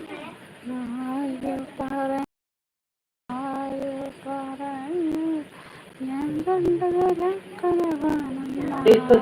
ആര് പറ- ആര് പറഞ്ഞു ഞാൻ കണ്ടതൊരു കനവാണെന്ന് Questo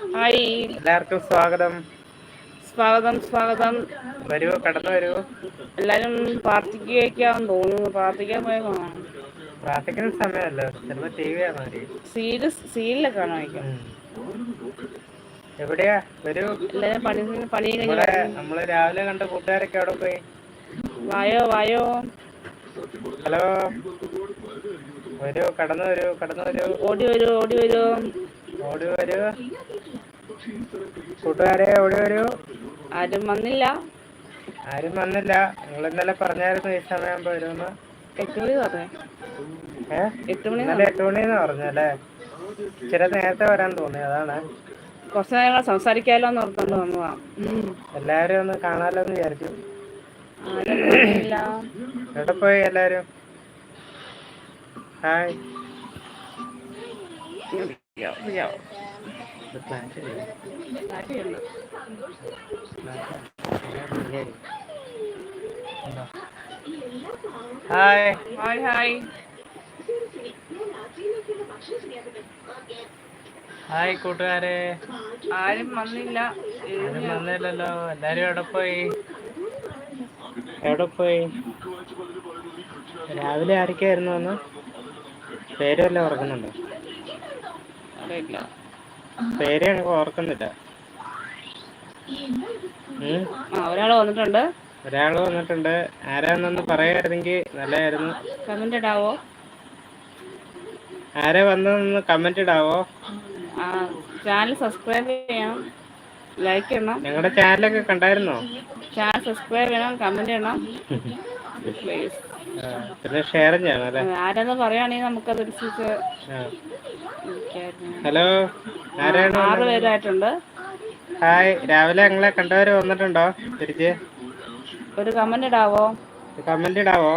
ഹായ്. എല്ലാവർക്കും സ്വാഗതം. സ്വാഗതം സ്വാഗതം. വരൂ കടന്നു വരൂ എല്ലാരും പ്രാർത്ഥിക്കുകയൊക്കെയാന്ന് തോന്നുന്നു. പ്രാർത്ഥിക്കാൻ പോയ കാണാം. പ്രാർത്ഥിക്കുന്ന സമയമല്ലോ. ചിലപ്പോ ടി വി ആണോ മതി സീരിയസ് സീരിയലൊക്കെ കാണാമായിരിക്കും എവിടെയാ? വരൂ. നമ്മൾ രാവിലെ കണ്ട കൂട്ടുകാരൊക്കെ അവിടെ പോയി? വായോ വായോ. ഹലോ. വരൂ. കടന്നു വരൂ. കടന്നു വരൂ. ഓടി വരൂ ഓടി വരൂ. ഓടി വരൂ. കൂട്ടുകാരെ ഓടി വരൂ? ആരും വന്നില്ല. ആരും വന്നില്ല. നിങ്ങൾ ഇന്നലെ പറഞ്ഞായിരുന്നു ഈ സമയമാകുമ്പോ വരുമെന്ന്. എട്ട് മണി പറഞ്ഞേ. ഏ? ഇന്നലെ എട്ട് മണിന്ന് പറഞ്ഞല്ലേ ചില നേരത്തെ വരാൻ തോന്നി അതാണ്. കുറച്ച് നേരം സംസാരിക്കാലോ എന്ന് ഓർത്തോണ്ട് വന്നതാ. എല്ലാരും ഒന്ന് കാണാലോ എന്ന് വിചാരിച്ചു. എവിടെ പോയി എല്ലാരും ഹായ്. യോ, യോ. ഹായ് ഹായ് ഹായ് ഹായ് കൂട്ടുകാരെ. ആരും വന്നില്ല. ആരും വന്നില്ലല്ലോ. എല്ലാരും എവിടെ പോയി? എവിടെ പോയി? രാവിലെ ആരൊക്കെയായിരുന്നു അന്ന് പേരും എല്ലാം ഓർക്കുന്നുണ്ടോ അറിയില്ല പേര് ഓർക്കുന്നില്ല. ഒരാൾ വന്നിട്ടുണ്ട്. ഒരാൾ വന്നിട്ടുണ്ട്. ആരാന്നൊന്ന് പറയായിരുന്നെങ്കിൽ നല്ലതായിരുന്നു കമന്റ് ഇടാവോ? ആരാ വന്നതെന്ന് കമന്റ് ഇടാവോ? ചാനൽ സബ്സ്ക്രൈബ് ചെയ്യണം. ലൈക്ക് ചെയ്യണം ഞങ്ങളുടെ ചാനലൊക്കെ കണ്ടായിരുന്നോ? ചാനൽ സബ്സ്ക്രൈബ് ചെയ്യണം കമന്റ് ചെയ്യണം പ്ലീസ് പിന്നെ ഷെയർ ചെയ്യണം അല്ലേ? ആരെന്ന് പറയുകയാണെങ്കിൽ നമുക്കതനുസരിച്ച്. ഹലോ ആരാണ് ആറ് പേരായിട്ടുണ്ട്. ഹായ് രാവിലെ ഞങ്ങളെ കണ്ടവര് വന്നിട്ടുണ്ടോ? തിരിച്ച്? ഒരു കമന്റ് ഇടാവോ? കമന്റ് ഇടാവോ?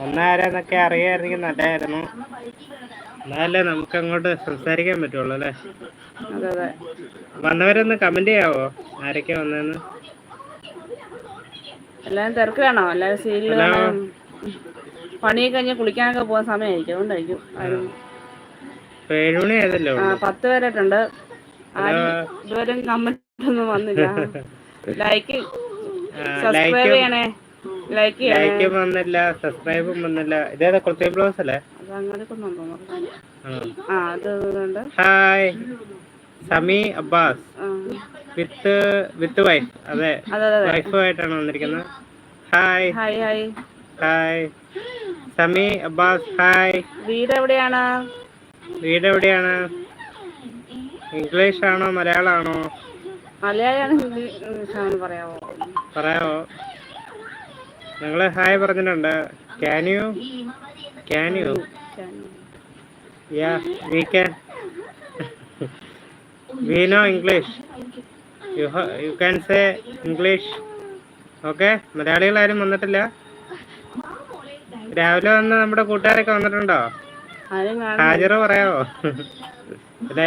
വന്ന ആരാന്നൊക്കെ അറിയായിരുന്നെങ്കിൽ നല്ലതായിരുന്നു. എന്നാലേ നമുക്ക് അങ്ങോട്ട് സംസാരിക്കാൻ പറ്റുള്ളൂ അല്ലേ? വന്നവരൊന്ന് കമന്റ് ചെയ്യാവോ? ആരൊക്കെ വന്നതെന്ന് എല്ലാരും തിരക്കിലാണോ എല്ലാരും. കാണാൻ പണിയൊക്കെ കഴിഞ്ഞ് കുളിക്കാനൊക്കെ പോകുന്ന സമയമായിരിക്കും. അതുകൊണ്ടായിരിക്കും ആരും പത്ത് പേരായിട്ടുണ്ട്. ഇതുവരെയും കമന്റ് ഒന്നും വന്നില്ല. ലൈക്ക് സബ്സ്ക്രൈബ് ചെയ്യണേ. ലൈക്ക് ലൈക്ക് വന്നില്ല സബ്സ്ക്രൈബും വന്നില്ല. ഇതേതാ കുറച്ച് ബ്ലോസ് അല്ലേ hi. Sami Abbas. With with wife അതെ. വൈഫുമായിട്ടാണ് വന്നിരിക്കുന്നത്. Hi. Hi hi. Hi. Sami Abbas hi. വീട് എവിടെയാണ് വീട് എവിടെയാണ് ഇംഗ്ലീഷ് ആണോ മലയാളാണോ മലയാളിയാണ് പറയാവോ? പറയാവോ? പറയാമോ ഞങ്ങൾ ഹായ് പറഞ്ഞിട്ടുണ്ട്. Can you can you ya we can we know English you you can say English okay മലയാളികൾ ആരും വന്നിട്ടില്ല? രാവിലെ വന്ന് നമ്മുടെ കൂട്ടുകാരൊക്കെ വന്നിട്ടുണ്ടോ? ഹാജറ് പറയാവോ? അതെ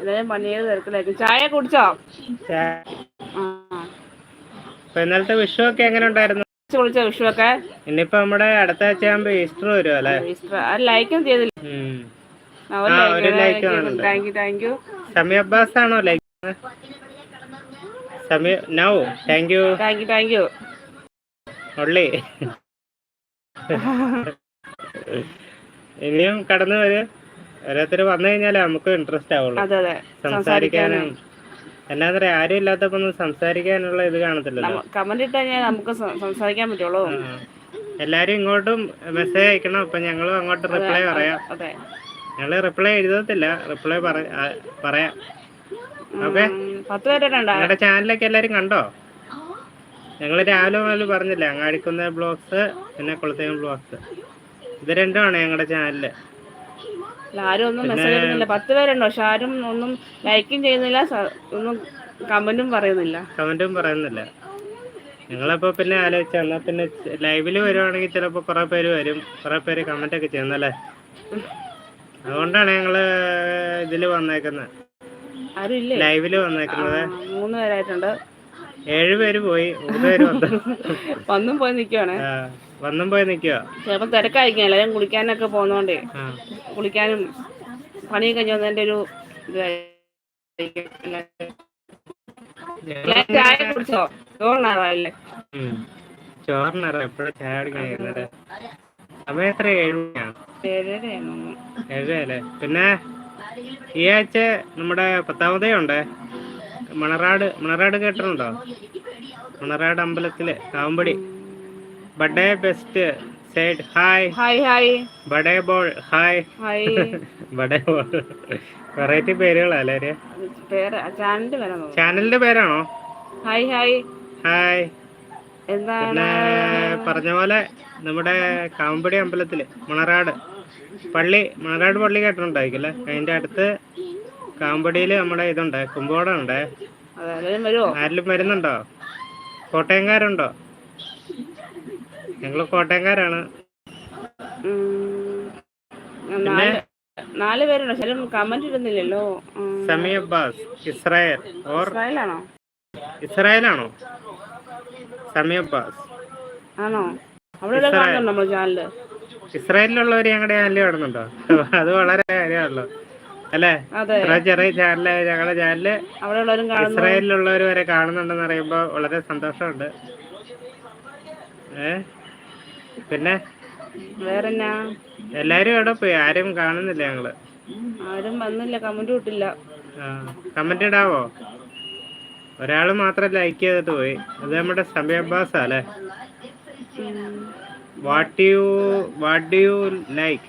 എല്ലാവരും പണിയത് തിരക്കിലായിരിക്കും ചായ കുടിച്ചോ? ഇന്നലത്തെ വിഷു ഒക്കെ എങ്ങനെ ഉണ്ടായിരുന്നു? കുളിച്ച വിഷു വിഷുവൊക്കെ? ഇനിയിപ്പോ നമ്മുടെ അടുത്ത ആഴ്ച ആകുമ്പോ ഈസ്റ്റർ വരും അല്ലേ? ലൈക്കും ചെയ്തില്ല. സമി അബ്ബാസ് ആണോ like Sami now thank you. Thank you thank you. Only ഇനിയും കടന്നു വരെ ഓരോരുത്തർ വന്നു കഴിഞ്ഞാലേ നമുക്ക് ഇൻട്രസ്റ്റ് ആവുള്ളൂ. സംസാരിക്കാനും എന്നാന്ന് പറയാ ആരും ഇല്ലാത്തപ്പോ ഒന്നും സംസാരിക്കാനുള്ള ഇത് കാണത്തില്ലല്ലോ. കമന്റ് ഇട്ട് കഴിഞ്ഞാൽ നമുക്ക് സംസാരിക്കാൻ പറ്റുള്ളൂ. എല്ലാരും ഇങ്ങോട്ടും മെസ്സേജ് അയക്കണം. അപ്പൊ ഞങ്ങളും അങ്ങോട്ട് റിപ്ലൈ പറയാം. ഞങ്ങൾ റിപ്ലൈ എഴുതത്തില്ല. റിപ്ലൈ പറയാം. ഓക്കെ? ഞങ്ങളുടെ ചാനലൊക്കെ എല്ലാരും കണ്ടോ? ഞങ്ങൾ രാവിലെ മുതൽ പറഞ്ഞില്ലേ അങ്ങാടിക്കുന്ന ബ്ലോഗ്സ് പിന്നെ കുളത്തേം ബ്ലോഗ്സ് ഇത് രണ്ടുമാണ് ഞങ്ങളുടെ ചാനലിൽ ആരും ഒന്നും മെസ്സേജ് ഇടുന്നില്ല. പത്ത് പേരുണ്ട്? പക്ഷെ ആരും ഒന്നും ലൈക്കും ചെയ്യുന്നില്ല ഒന്നും കമന്റും പറയുന്നില്ല. കമന്റും പറയുന്നില്ല. ഞങ്ങളപ്പോ പിന്നെ ആലോചിച്ച എന്നാ പിന്നെ ലൈവിൽ വരുവാണെങ്കിൽ ചിലപ്പോ കുറെ പേര് വരും. കുറെ പേര് കമന്റ് ഒക്കെ ചെയ്യുന്നല്ലേ അതുകൊണ്ടാണ് ഞങ്ങൾ ഇതിൽ വന്നേക്കുന്നത് ലൈവിൽ വന്നേക്കുന്നത്. മൂന്ന് പേരായിട്ടുണ്ട്. ഏഴ് പേര് പോയി. മൂന്ന് പേര് വന്നു. വന്നും പോയി നിക്കുവാണ്. വന്നും പോയി നിക്കുവാ ചിലപ്പോൾ തിരക്കായിരിക്കും എല്ലാവരും കുളിക്കാനൊക്കെ പോകുന്നോണ്ടേ. ആ. കുളിക്കാനും പണി കഴിഞ്ഞ് വന്നതിന്റെ ഒരു ചായ കുടിച്ചോ? ചോറിനാറല്ലേ ഉം. ചോറിനറ എപ്പോഴും ചായ കഴിയുന്നത് സമയം എത്ര? ഏഴ് ഏഴ് അല്ലേ പിന്നെ ഈ ആഴ്ച നമ്മുടെ പത്താമതേ ഉണ്ട്. മണറാട് മണറാട് കേട്ടിട്ടുണ്ടോ? മണറാട് അമ്പലത്തിൽ കാവമ്പടി Bade best side hi hi hi Bade ball hi hi ബഡേ ബോൾ വെറൈറ്റി പേരുകളല്ലേ ചാനലിന്റെ പേരാ ചാനലിന്റെ പേരാണോ? ഹായ് ഹായ് ഹായ് എന്താണ് പറഞ്ഞ പോലെ നമ്മുടെ കാമ്പടി അമ്പലത്തിൽ മണറാട് പള്ളി മണറാട് പള്ളി കേട്ടിട്ടുണ്ടായിരിക്കല്ലേ അതിന്റെ അടുത്ത് കാമ്പടിയിൽ നമ്മുടെ ഇതുണ്ട് കുമ്പോടം ഉണ്ട്. ആരിലും വരുന്നുണ്ടോ? കോട്ടയംകാരുണ്ടോ? ഞങ്ങൾ കോട്ടയംകാരാണ്. ഉം. നാല് പേരുണ്ടോ. ചില കമന്റ് ഇടുന്നില്ലല്ലോ. സമീ അബ്ബാസ് ഇസ്രായേൽ. ഓർ ഇസ്രായേലാണോ? ഇസ്രായേലാണോ? സമീ അബ്ബാസ്. ആണോ? അവിടെ കാണുന്നുണ്ടോ നമ്മുടെ ചാനൽ ഇസ്രായേലിലുള്ളവർ ഞങ്ങളുടെ ചാനലിൽ കാണുന്നുണ്ടോ? അത് വളരെ കാര്യമാണല്ലോ. അല്ലേ? ഇത്ര ചെറിയ ചാനൽ ഞങ്ങളുടെ ചാനൽ ഇസ്രായേലിലുള്ളവർ വരെ കാണുന്നുണ്ടെന്ന് പറയുമ്പോ വളരെ സന്തോഷമുണ്ട്. ഏ? പിന്നെ വേറെ എന്നാ എല്ലാരും എവിടെ പോയി? ആരും കാണുന്നില്ല ഞങ്ങൾ. ആരും വന്നില്ല കമന്റ് ഇട്ടില്ല. കമന്റ് ഇടാവോ? ഒരാൾ മാത്രം ലൈക്ക് ചെയ്തിട്ട് പോയി. അത് നമ്മുടെ സമയ അബ്ബാസ് അല്ലേ. What you what do you like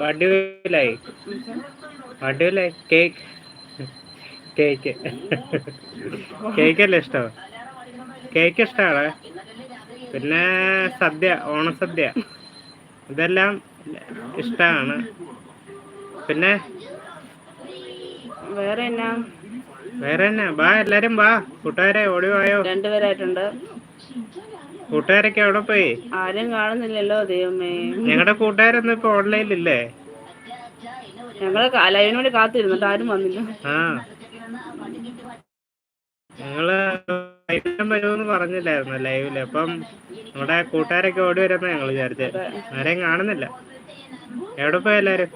what do you like what do like cake cake കേക്കല്ലേ ഇഷ്ടം? കേക്ക് ഇഷ്ടമാണ് പിന്നെ സദ്യ ഓണസദ്യ. ഇതെല്ലാം ഇഷ്ടമാണ് പിന്നെ? വേറെ എന്നാ വേറെ എന്നാ ബാ എല്ലാരും വാ. കൂട്ടുകാരെ ഓടി വായോ. രണ്ടുപേരായിട്ടുണ്ട്. കൂട്ടുകാരൊക്കെ എവിടെ പോയി? ആരും കാണുന്നില്ലല്ലോ ദൈവമേ. ഞങ്ങളുടെ കൂട്ടുകാരൊന്നും ഇപ്പൊ ഓൺലൈനിലില്ലേ? ഞങ്ങൾ ലൈവിന് വേണ്ടി കാത്തിരുന്നിട്ട് ആരും വന്നില്ല. ആ. ഞങ്ങൾ വൈകുന്നേരം വരുമെന്ന് പറഞ്ഞില്ലായിരുന്നു ലൈവിൽ. അപ്പം നമ്മുടെ കൂട്ടുകാരൊക്കെ ഓടി വരുന്ന ഞങ്ങൾ വിചാരിച്ചത് ആരെയും കാണുന്നില്ല. എവിടെ പോയി എല്ലാരും?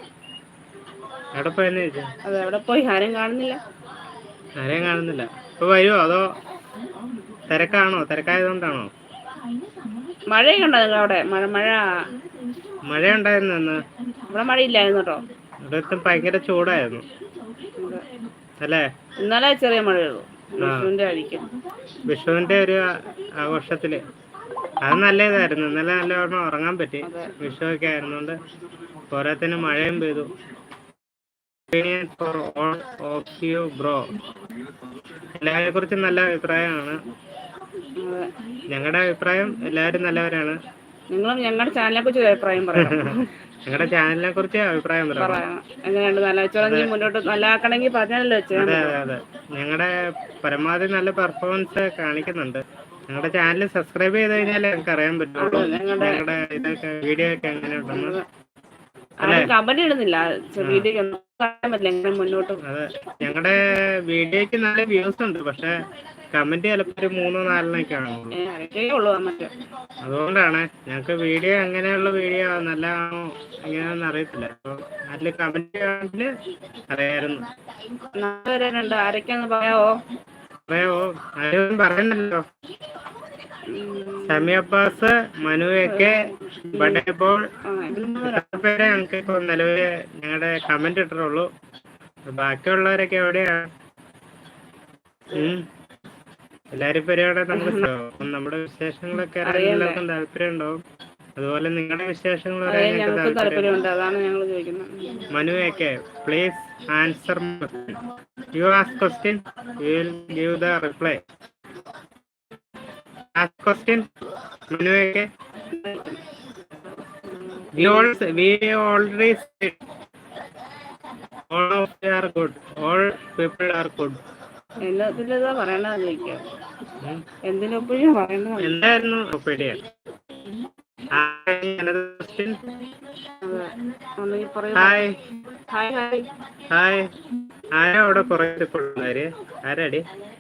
എവിടെ പോയെന്ന് ചോദിച്ചു? എവിടെ പോയി? ആരും കാണുന്നില്ല. ആരെയും കാണുന്നില്ല. ഇപ്പൊ വരുമോ അതോ തിരക്കാണോ? തിരക്കായതുകൊണ്ടാണോ? മഴയൊക്കെ ഉണ്ടോ നിങ്ങൾ അവിടെ? മഴ മഴ. മഴ ഉണ്ടായിരുന്നു ഇന്ന്. ഇവിടെ മഴയില്ലായിരുന്നു കേട്ടോ. ഇവിടെ ഭയങ്കര ചൂടായിരുന്നു. അല്ലേ? ഇന്നലെ ചെറിയ മഴയുള്ളൂ. അടിക്കും വിഷുവിന്റെ ഒരു ആഘോഷത്തിൽ. അത് നല്ല ഇതായിരുന്നു ഇന്നലെ നല്ലവണ്ണം ഉറങ്ങാൻ പറ്റി. വിഷുവൊക്കെ വിഷു ഒക്കെ ആയിരുന്നോണ്ട് പോരാത്തിന് മഴയും പെയ്തു. For all of you bro. എല്ലാവരെ കുറിച്ച് നല്ല അഭിപ്രായമാണ്. ഞങ്ങളുടെ അഭിപ്രായം എല്ലാവരും നല്ലവരാണ്. നിങ്ങളും ഞങ്ങളുടെ ചാനലിനെ കുറിച്ച് അഭിപ്രായം പറയണം. ഞങ്ങളുടെ ചാനലിനെ കുറിച്ച് അഭിപ്രായം എങ്ങനെയുണ്ട്? നല്ല വെച്ചോളെങ്കിൽ മുന്നോട്ട് അതെ അതെ അതെ. ഞങ്ങളുടെ പരമാവധി നല്ല പെർഫോമൻസ് കാണിക്കുന്നുണ്ട്. ഞങ്ങളുടെ ചാനൽ സബ്സ്ക്രൈബ് ചെയ്ത് കഴിഞ്ഞാൽ ഞങ്ങൾക്ക് അറിയാൻ പറ്റുള്ളൂ. ഞങ്ങളുടെ ഇതൊക്കെ വീഡിയോ ഒക്കെ കമന്റ് ഇടുന്നില്ല. വീഡിയോ എങ്ങനെ മുന്നോട്ട് അതെ. ഞങ്ങളുടെ വീഡിയോക്ക് നല്ല വ്യൂസ് ഉണ്ട്. പക്ഷെ കമന്റ് ചിലപ്പോ മൂന്നോ നാലിനൊക്കെ ആണുള്ളൂ അതുകൊണ്ടാണ് ഞങ്ങക്ക് വീഡിയോ എങ്ങനെയുള്ള വീഡിയോ നല്ലതാണോ എങ്ങനെയാണെന്ന് അറിയത്തില്ല. അതിൽ കമന്റ് ചെയ്യാണെങ്കിൽ അറിയായിരുന്നു ആരൊക്കെയാന്ന് പറയാവോ? പറയാവോ? ആരും പറയുന്നല്ലോ ഷമി അബ്ബാസ് മനു ഒക്കെ ബഡേബോൾ പേരെ ഞങ്ങൾക്ക് ഇപ്പൊ നിലവിൽ ഞങ്ങളുടെ കമന്റ് ഇട്ടുള്ളൂ ബാക്കിയുള്ളവരൊക്കെ എവിടെയാണ് എല്ലാരും പരിപാടി നമുക്ക് നമ്മുടെ വിശേഷങ്ങളൊക്കെ അറിയാൻ എല്ലാവർക്കും താല്പര്യം ഉണ്ടാവും അതുപോലെ നിങ്ങളുടെ വിശേഷങ്ങൾ Manu മനുവൊക്കെ please answer you as question you will give the reply as question മനുവൊക്കെ we all we already said all of you are good. All people are good. എല്ലാത്തിലും പറയണത്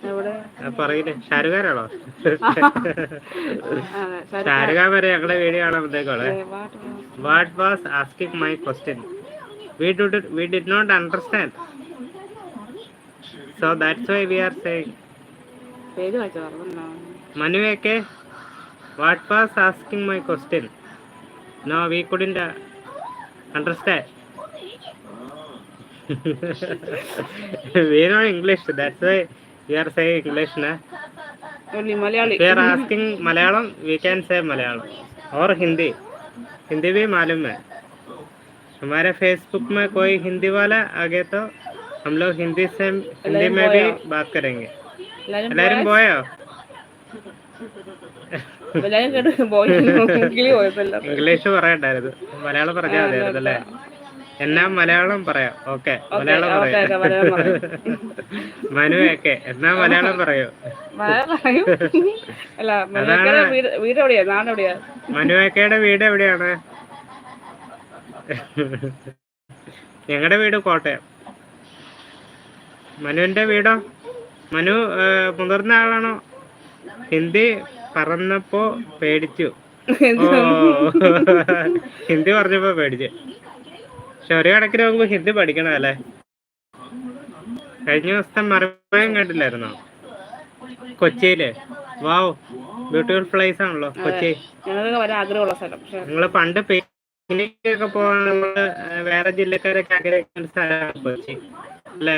അവിടെ വരെ ഞങ്ങളുടെ വീഡിയോ ആണോ വന്നേക്കോളെ what was asking my question we do we did not understand So that's why we are saying പേര് വായിച്ചോ പറഞ്ഞോ Manueke, what was asking my question? No, we couldn't uh, understand. we know English, that's why we are saying English. Na? ഒരു Malayali If we are asking Malayalam, we can say Malayalam or Hindi. Hindi भी मालूम है हमारे Facebook में कोई हिंदी वाला आ गया तो हम लोग हिंदी से हिंदी में भी बात करेंगे എല്ലാരും എല്ലാരും പോയോ എല്ലാരും കേട്ട് പോയി കിളി പോയപ്പല്ലോ ഇംഗ്ലീഷ് പറയണ്ടായിരുന്നു മലയാളം പറഞ്ഞാൽ മതിയായിരുന്നു അല്ലേ എന്നാ മലയാളം പറയാം ഓക്കെ മലയാളം ഓക്കെ, ഓക്കെ, പറയാം മലയാളം പറയാം. മനുവൊക്കെ എന്നാ മലയാളം പറയൂ മലയാളം പറയൂ അല്ല മലയാളക്കാരുടെ വീട് വീട് എവിടെയാ നാട് എവിടെയാ മനുവക്കയുടെ വീട് എവിടെയാണ് ഞങ്ങളുടെ വീട് കോട്ടയം മനുവിന്റെ വീടോ? മനു മുതിർന്ന ആളാണോ? ഹിന്ദി പറഞ്ഞപ്പോ പേടിച്ചു. ഹിന്ദി പറഞ്ഞപ്പോ പേടിച്ചു. പക്ഷെ ഒരു കണക്കിന് നോക്കുമ്പോ ഹിന്ദി പഠിക്കണം അല്ലേ കഴിഞ്ഞ ദിവസത്തെ മറുപടിയും കണ്ടില്ലായിരുന്നോ? കൊച്ചിയിൽ. വാവ് ബ്യൂട്ടിഫുൾ പ്ലേസ് ആണല്ലോ കൊച്ചി. നിങ്ങൾ പണ്ട് പിക്നിക്കൊക്കെ പോകാൻ നമ്മൾ വേറെ ജില്ലക്കാരൊക്കെ ആഗ്രഹിക്കുന്ന സ്ഥലമാണ് കൊച്ചി. അല്ലേ?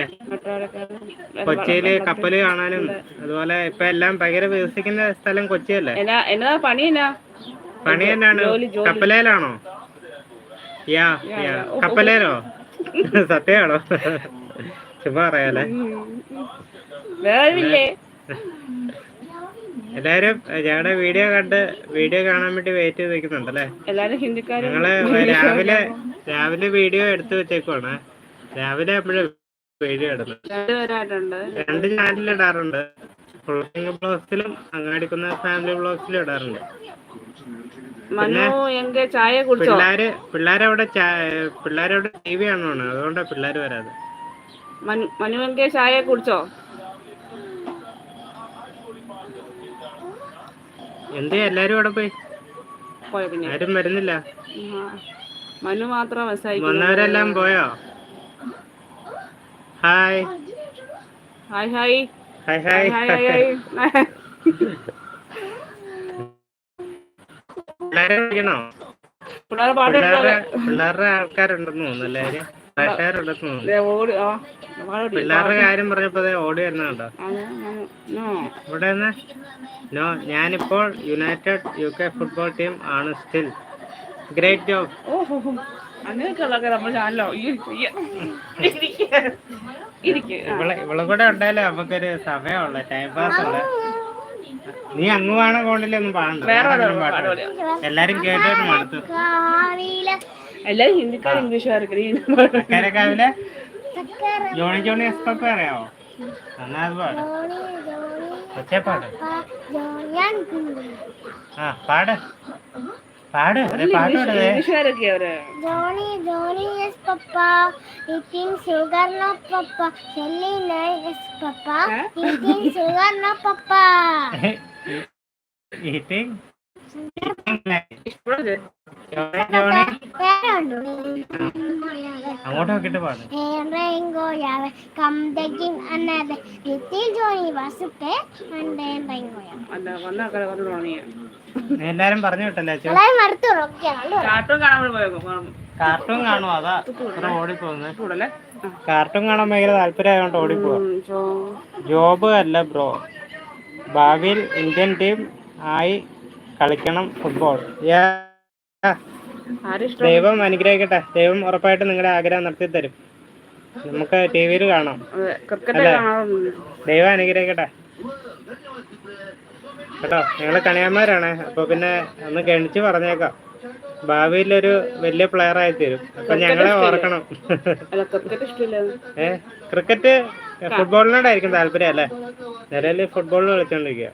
കൊച്ചിയിൽ കപ്പൽ കാണാനും അതുപോലെ ഇപ്പൊ എല്ലാം ഭയങ്കര വികസിക്കുന്ന സ്ഥലം കൊച്ചിയല്ലേ? എന്നാ എന്നതാ പണി എന്നാ? പണി ജോലി കപ്പലേലാണോ? യാ യാ. കപ്പലേലോ? സത്യമാണോ? ചുമ്മാ പറയാലേ. എല്ലാരും ഞങ്ങളുടെ വീഡിയോ കണ്ട് വീഡിയോ കാണാൻ വേണ്ടി വെയിറ്റ് ചെയ്ത് ഹിന്ദിക്കാരും ഞങ്ങൾ രാവിലെ രാവിലെ വീഡിയോ എടുത്തു വെച്ചേക്കുവാണ്. രാവിലെ എപ്പോഴും രണ്ട് ചാനലിൽ ഇടാറുണ്ട്. ഫുൾസിംഗ് ബ്ലോഗ്സിലും അങ്ങാടിക്കുന്ന ഫാമിലി ബ്ലോഗ്സിലും ഇടാറുണ്ട്. പിള്ളേര് പിള്ളേരവിടെ പിള്ളേരവിടെ ടി വി കാണുവാണ് അതുകൊണ്ടാ പിള്ളേര് വരാതെ. മനു മനു എങ്ക ചായ കുടിച്ചോ? എന്തേ എല്ലാരും അവിടെ പോയി? ആരും വരുന്നില്ല. മനു മാത്രം വന്നവരെല്ലാം പോയോ? Hi hi hi hi hi hi hi പിള്ളേരെ വിളിക്കണോ പിള്ളേരുടെ കാര്യം പറഞ്ഞപ്പോ ഓടി വരുന്നുണ്ടോ? ഇവിടെ നോ ഞാനിപ്പോൾ United U K football team ആണ് സ്റ്റിൽ. Great job. ഓഹോ അങ്ങനെയൊക്കെയുള്ളതൊക്കെ നമ്മുടെ ചാനലോ ഇരിക്ക്. ഇവളെ ഇവളെ കൂടെ ഉണ്ടായാലേ നമുക്കൊരു സമയമുള്ള. ടൈം പാസ് ഉള്ള. നീ അങ്ങ് വേണ കോണിലൊന്നും പാടണ്ട. വേറെ പാടില്ല. എല്ലാരും കേട്ടോട്ട് മടുത്തു എല്ലാരും ഹിന്ദിക്കാരും ഇംഗ്ലീഷുകാർക്ക് ജോണി ജോണി എസ്പൊക്കെ അറിയാവോ? എന്നാ അത് പാട്. ഒച്ചേ പാട്. ആ പാട്. പാട് പാട്ടോടേ Johnny Johnny yes papa eating sugar no papa ചെല്ലി nine yes papa eating sugar no papa eating അങ്ങോട്ട് എല്ലാരും പറഞ്ഞു കാർട്ടൂൺ കാണും അതാ. ഓടിപ്പോകുന്നത്. കാർട്ടൂൺ കാണാൻ ഭയങ്കര താല്പര്യമായോണ്ട് പോവാ ജോബ് അല്ല ബ്രോ. ഭാവിയിൽ ഇന്ത്യൻ ടീം ആയി കളിക്കണം ഫുട്ബോൾ ദൈവം അനുഗ്രഹിക്കട്ടെ. ദൈവം ഉറപ്പായിട്ട് നിങ്ങളുടെ ആഗ്രഹം നടത്തി തരും. നമുക്ക് ടി വിയിൽ കാണാം. ദൈവം അനുഗ്രഹിക്കട്ടെ. കേട്ടോ നിങ്ങൾ കണിയാന്മാരാണ്. അപ്പൊ പിന്നെ ഒന്ന് ഗണിച്ച് പറഞ്ഞേക്കാം. ഭാവിയിൽ ഒരു വലിയ പ്ലെയർ ആയി തീരും. അപ്പൊ ഞങ്ങളെ ഓർക്കണം. ഏഹ് ക്രിക്കറ്റ് ക്രിക്കറ്റ് ഫുട്ബോളിനോടായിരിക്കും താല്പര്യം അല്ലേ? നിലവിൽ ഫുട്ബോളിൽ കളിച്ചോണ്ടിരിക്കുക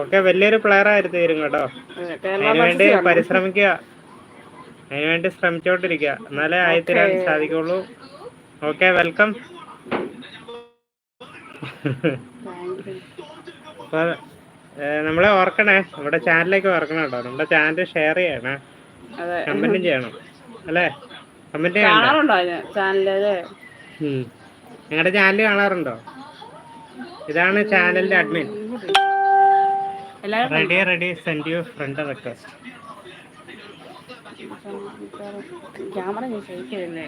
ഓക്കെ വലിയൊരു പ്ലെയർ ആയിരുന്നു തീരും കേട്ടോ. അതെ, അതിനുവേണ്ടി പരിശ്രമിക്കുക. അതിനുവേണ്ടി ശ്രമിച്ചോണ്ടിരിക്കുക. എന്നാലേ ആയിത്തീരാൻ സാധിക്കുള്ളൂ. ഓക്കെ വെൽക്കം നമ്മളെ ഓർക്കണേ. നമ്മുടെ ചാനലിലേക്ക് ഓർക്കണം കേട്ടോ. നമ്മുടെ ചാനൽ ഷെയർ ചെയ്യണേ. കമന്റും ചെയ്യണം. അല്ലേ? കമന്റ് അല്ലേ നിങ്ങളുടെ ചാനൽ കാണാറുണ്ടോ? ഇതാണ് ചാനലിന്റെ അഡ്മിൻ എല്ലാരും ready ready send you friend request camera ഞാൻ ശരിക്കല്ലേ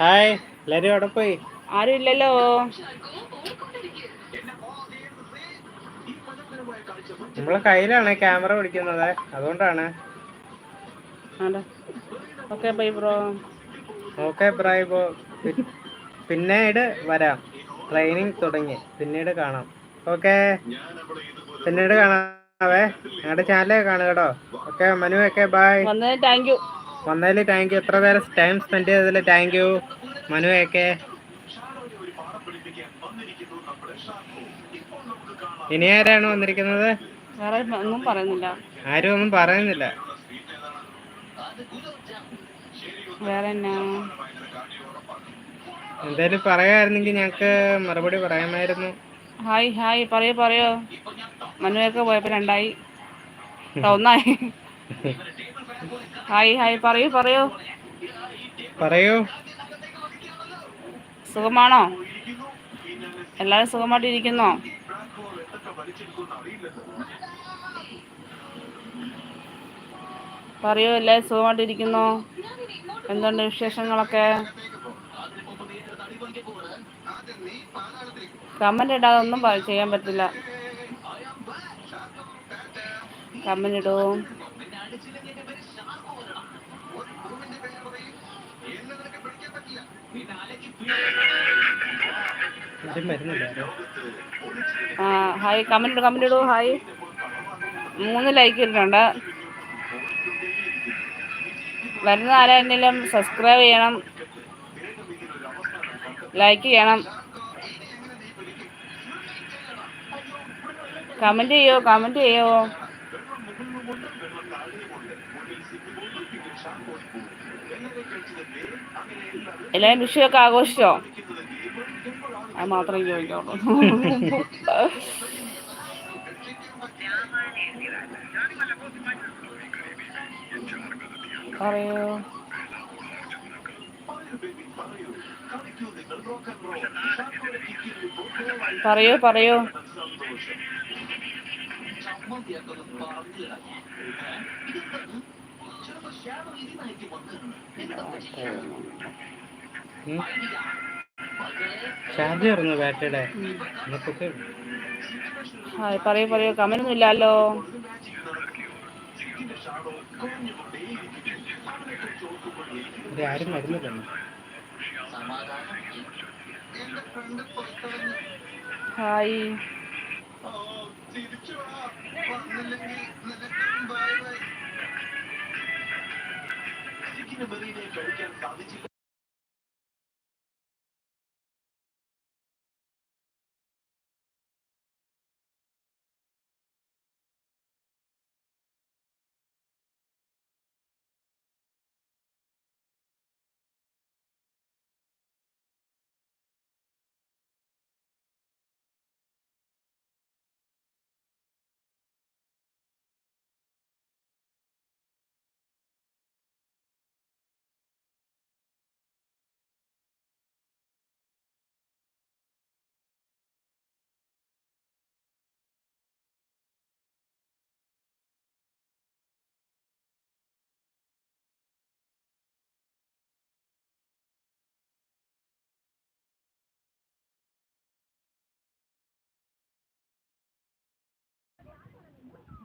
ഹായ് എല്ലാരും അവിടെ പോയി? ആരും ഇല്ലല്ലോ. നമ്മളെ കയ്യിലാണ് ക്യാമറ പിടിക്കുന്നത്. അതുകൊണ്ടാണ്. ഓക്കെ ബൈ ബ്രോ ഓക്കെ ബ്രൈബോ പിന്നീട് വരാം. ട്രെയിനിങ് തുടങ്ങി. പിന്നീട് കാണാം. ഓക്കെ പിന്നീട് കാണാവേ. ഞങ്ങളുടെ ചാനലൊക്കെ കാണുക കേട്ടോ okay Manu okay bye thank you വന്നതിൽ താങ്ക് യു എത്ര പേരെ ടൈം സ്പെൻഡ് ചെയ്തതിൽ താങ്ക് യു മനു ഒക്കെ. ഇനി ആരാണ് വന്നിരിക്കുന്നത്? ഒന്നും പറയുന്നില്ല. ആരും ഒന്നും പറയുന്നില്ല. വേറെ എന്നാ? എന്തായാലും പറയായിരുന്നെങ്കിൽ ഞങ്ങക്ക് മറുപടി പറയാമായിരുന്നു. Hi hi. പറയോ പറയോ. മനുവൊക്കെ പോയപ്പോ രണ്ടായി. ഒന്നായി. Hi hi. പറയൂ പറയോ. പറയൂ. സുഖമാണോ? എല്ലാവരും സുഖമായിട്ട് ഇരിക്കുന്നോ? പറയൂ എല്ലാവരും സുഖമായിട്ട് ഇരിക്കുന്നോ? എന്തുണ്ട് വിശേഷങ്ങളൊക്കെ? കമന്റ് ഇടാതെ ഒന്നും ചെയ്യാൻ പറ്റില്ല. കമന്റ് ഇടൂ. ഹായ് കമന്റ് ഇടൂ കമന്റ് ഇടൂ ഹായ്. മൂന്ന് ലൈക്ക് ഇട്ടിട്ടുണ്ട്. വരുന്ന ആരെങ്കിലും സബ്സ്ക്രൈബ് ചെയ്യണം. ലൈക്ക് ചെയ്യണം. കമന്റ് ചെയ്യോ കമന്റ് ചെയ്യോ? എല്ലാവരും വിഷുവൊക്കെ ആഘോഷിച്ചോ? അത് മാത്രമേ ചോദിക്കാവുള്ളൂ. പറയൂ. പറയൂ പറയൂ. ചാർജ് കയറുന്നു ബാറ്ററിയുടെ. പറയൂ പറയൂ. കമനൊന്നും ഇല്ലല്ലോ. ഇവിടെ ആരും വരുന്നില്ലല്ലോ ഹായ്. കഴിക്കാൻ സാധിച്ചില്ല.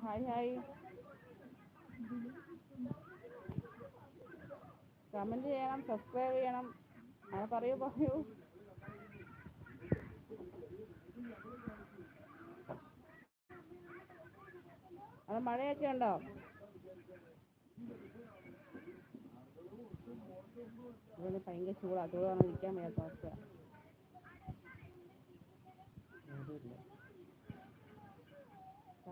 ഹായ് ഹായ് കമന്റ് ചെയ്യണം സബ്സ്ക്രൈബ് ചെയ്യണം. അത് പറയൂ പറയൂ. അത് മഴയൊക്കെ ഉണ്ടോ? ഇവിടെ ഭയങ്കര ചൂടാണ് ചൂടാണ് ഇരിക്കാൻ വയ്യാത്ത അവസ്ഥ